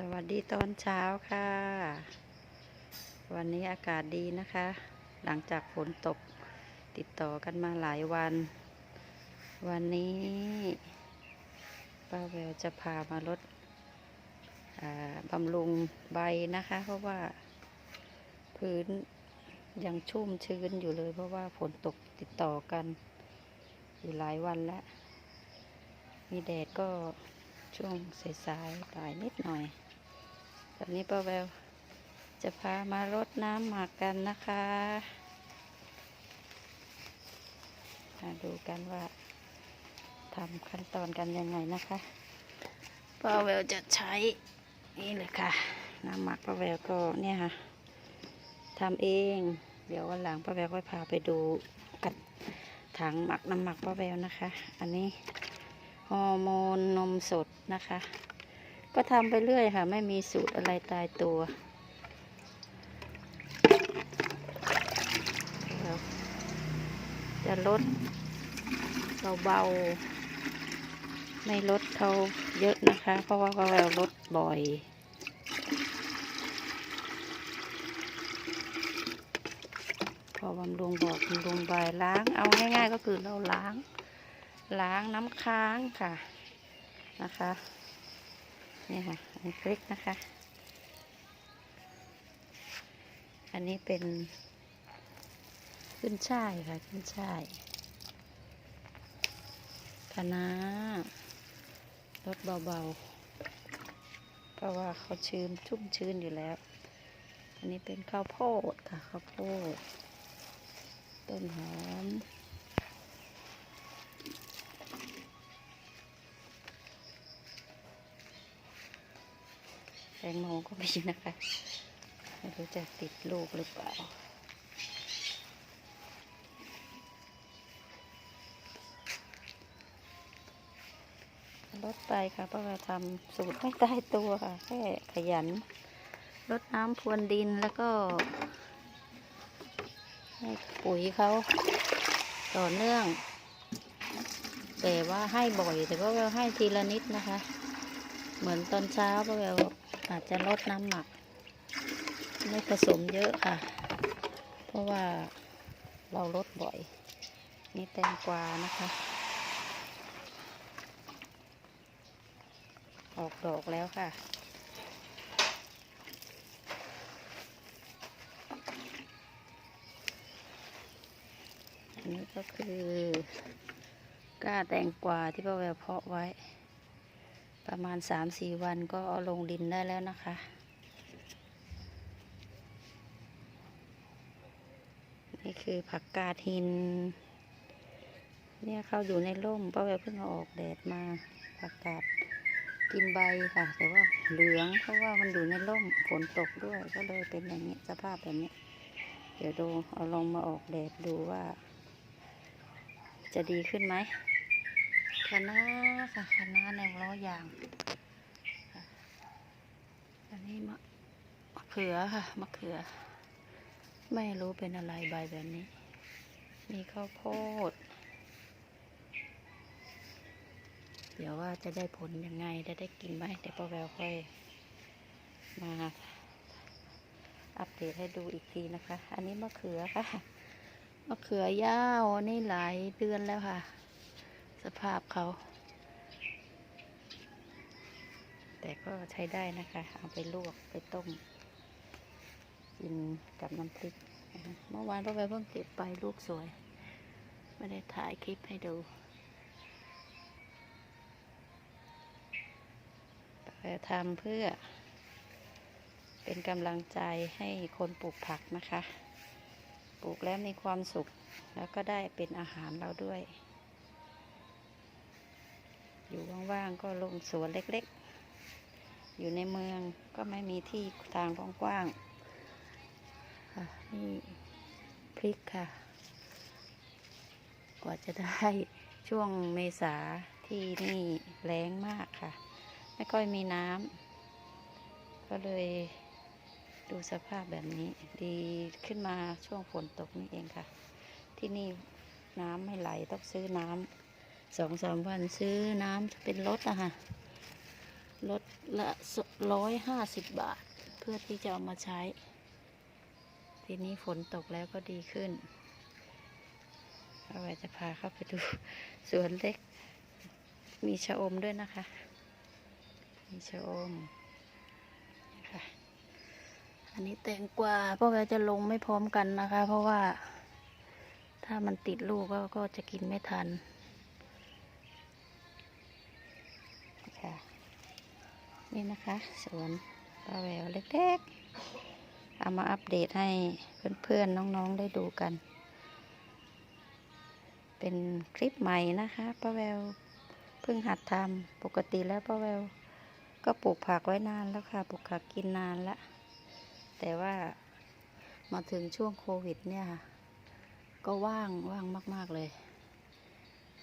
สวัสดีตอนเช้าค่ะ วันนี้อากาศดีนะคะ หลังจากฝนตกติดต่อกันมาหลายวัน วันนี้ป้าแววจะพามาลดบำรุงใบนะคะ เพราะว่าพื้นยังชุ่มชื้นอยู่เลย เพราะว่าฝนตกติดต่อกันอยู่หลายวันแล้ว มีแดดก็ช่วงสายๆบ่ายนิดหน่อย ตอนนี้ป้าแววจะพามารดน้ำหมักกันนะคะมาดูกันว่าทำขั้นตอนกันยังไงนะคะป้าแววจะใช้นี่เลยค่ะ น้ำหมักป้าแววก็เนี่ยค่ะทำเอง เดี๋ยววันหลังป้าแววก็พาไปดูกัดถังหมักน้ำหมักป้าแววนะคะ อันนี้ฮอร์โมนนมสดนะคะ ก็ทำไปเรื่อยค่ะ ไม่มีสูตรอะไรตายตัว จะลดเบาๆ ไม่ลดเขาเยอะนะคะ เพราะว่าเราลดบ่อยพอบำรุงบอกบำรุงใบล้าง เอาง่าย ๆ ก็คือเราล้าง ล้างน้ำค้างค่ะนะคะ นี่ค่ะ อันนี้พริกนะคะ อันนี้เป็น ขึ้นช่ายค่ะ ขึ้นช่ายคะน้ารสเบาๆ เพราะว่าเขาชื้นชุ่มชื้นอยู่แล้ว อันนี้เป็นข้าวโพดค่ะ ข้าวโพด ต้นหอม แตงโมก็มีนะคะ ไม่รู้จะติดลูกหรือเปล่า ลดไปค่ะเพราะว่าทำสูตรไม่ได้ตัวค่ะ แค่ขยันลดน้ำพรวนดินแล้วก็ ให้ปุ๋ยเขาต่อเนื่อง แต่ว่าให้บ่อย แต่ว่าให้ทีละนิดนะคะ เหมือนตอนเช้าพวกเราอาจจะลดน้ำหมัก ไม่ผสมเยอะค่ะ เพราะว่าเราลดบ่อย นี่แตงกวานะคะ ออกดอกแล้วค่ะันนี้ก็คือ ก้าแตงกวาที่ป้าแววเพาะไว้ ประมาณสามสี่วันก็เอาลงดินได้แล้วนะคะ นี่คือผักกาดหิน เนี่ยเขาอยู่ในร่มป้าแววเพิ่งเอาออกแดดมาผักกาดกินใบค่ะ แต่ว่าเหลืองเพราะว่ามันอยู่ในร่มฝนตกด้วยก็เลยเป็นอย่างนี้สภาพแบบนี้ เดี๋ยวดูเอาลงมาออกแดดดูว่า จะดีขึ้นไหม คะน้าค่ะคะน้าแนวล้อยางอันนี้มะมะเขือค่ะมะเขือ ไม่รู้เป็นอะไรใบแบบนี้ มีข้าวโพด เดี๋ยวว่าจะได้ผลยังไงจะได้กินไหมเดี๋ยวป้าแววค่อยมาอัปเดตให้ดูอีกทีนะคะ อันนี้มะเขือค่ะ มะเขือยาวนี่หลายเดือนแล้วค่ะ ภาพเขา แต่ก็ใช้ได้นะคะ เอาไปลวกไปต้ม กินกับน้ำพริก เมื่อวานพ่อไปเพิ่งเก็บไปลูกสวย ไม่ได้ถ่ายคลิปให้ดูแต่ทำเพื่อ เป็นกำลังใจให้คนปลูกผักนะคะ ปลูกแล้วมีความสุข แล้วก็ได้เป็นอาหารเราด้วย อยู่ว่างๆก็ลงสวนเล็กๆ อยู่ในเมืองก็ไม่มีที่ทางกว้างๆค่ะนี่พริกค่ะ กว่าจะได้ช่วงเมษาที่นี่แรงมากค่ะ ไม่ค่อยมีน้ำก็เลยดูสภาพแบบนี้ ดีขึ้นมาช่วงฝนตกนี่เองค่ะ ที่นี่น้ำไม่ไหลต้องซื้อน้ำ สองสามวันซื้อน้ำเป็นรถอะค่ะลดละร้อยห้าสิบบาท เพื่อที่จะเอามาใช้ ทีนี้ฝนตกแล้วก็ดีขึ้นเอาไว้จะพาเข้าไปดูสวนเล็ก มีชะอมด้วยนะคะ มีชะอมนี่ค่ะอันนี้แตงกวาพวกเราจะลงไม่พร้อมกันนะคะ เพราะว่าถ้ามันติดลูกก็ก็จะกินไม่ทัน นี่นะคะสวนป้าแววเล็กๆ เอามาอัปเดตให้เพื่อนๆ น้องๆได้ดูกัน เป็นคลิปใหม่นะคะป้าแววเพิ่งหัดทำปกติแล้วป้าแวว ก็ปลูกผักไว้นานแล้วค่ะ ปลูกผักกินนานละ แต่ว่ามาถึงช่วงโควิดเนี่ยค่ะ ก็ว่างว่างมาก ๆ เลย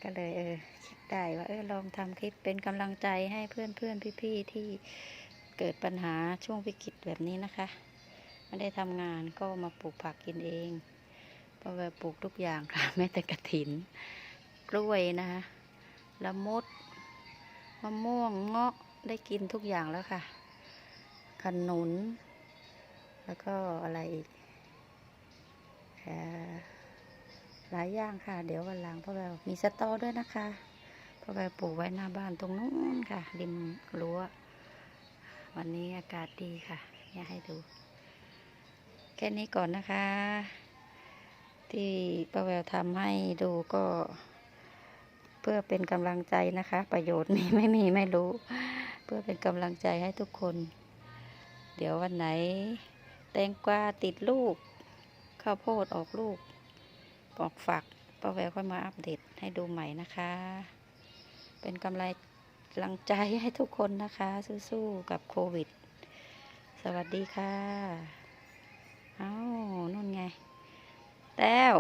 ก็เลยเออคิดได้ว่าเออลองทำคลิปเป็นกำลังใจให้เพื่อนๆพี่ๆที่เกิดปัญหาช่วงวิกฤตแบบนี้นะคะไม่ได้ทำงานก็มาปลูกผักกินเองเพราะว่าปลูกทุกอย่างค่ะแม้แต่กระถิน กล้วยนะคะละมุดมะม่วงเงาะได้กินทุกอย่างแล้วค่ะ ขนุน แล้วก็อะไรอีกอ่อ หลายอย่างค่ะ เดี๋ยววันหลังพ่อแววมีสตอด้วยนะคะพ่อแววปลูกไว้หน้าบ้านตรงนู้นค่ะ ริมรั้ววันนี้อากาศดีค่ะอยากให้ดู แค่นี้ก่อนนะคะ ที่ป้าแววทำให้ดูก็ เพื่อเป็นกำลังใจนะคะ ประโยชน์มีไม่มีไม่รู้ เพื่อเป็นกำลังใจให้ทุกคน เดี๋ยววันไหน แตงกวาติดลูก ข้าวโพดออกลูก บอกฝักป้าแววค่อยมาอัปเดตให้ดูใหม่นะคะ เป็นกำลังใจให้ทุกคนนะคะ สู้ๆกับโควิด สวัสดีค่ะ เอ้า นู่นไง แต้ว